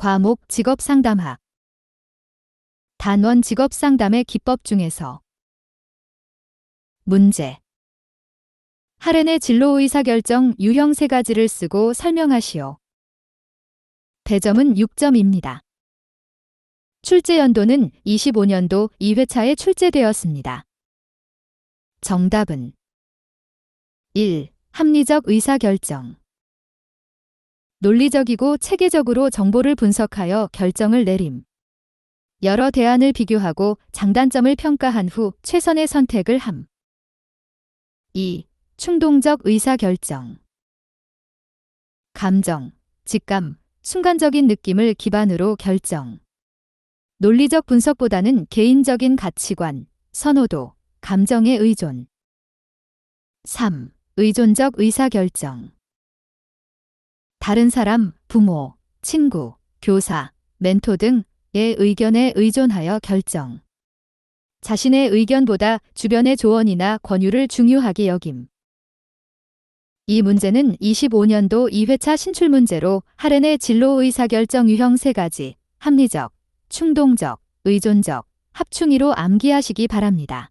과목 직업상담학 단원 직업상담의 기법 중에서 문제 할인의 진로 의사결정 유형 세 가지를 쓰고 설명하시오. 배점은 6점입니다. 출제 연도는 25년도 2회차에 출제되었습니다. 정답은 1. 합리적 의사결정 논리적이고 체계적으로 정보를 분석하여 결정을 내림. 여러 대안을 비교하고 장단점을 평가한 후 최선의 선택을 함. 2. 충동적 의사결정. 감정, 직감, 순간적인 느낌을 기반으로 결정. 논리적 분석보다는 개인적인 가치관, 선호도, 감정에 의존. 3. 의존적 의사결정. 다른 사람, 부모, 친구, 교사, 멘토 등의 의견에 의존하여 결정. 자신의 의견보다 주변의 조언이나 권유를 중요하게 여김. 이 문제는 25년도 2회차 신출 문제로 할인의 진로 의사결정 유형 세 가지, 합리적, 충동적, 의존적, 합충이로 암기하시기 바랍니다.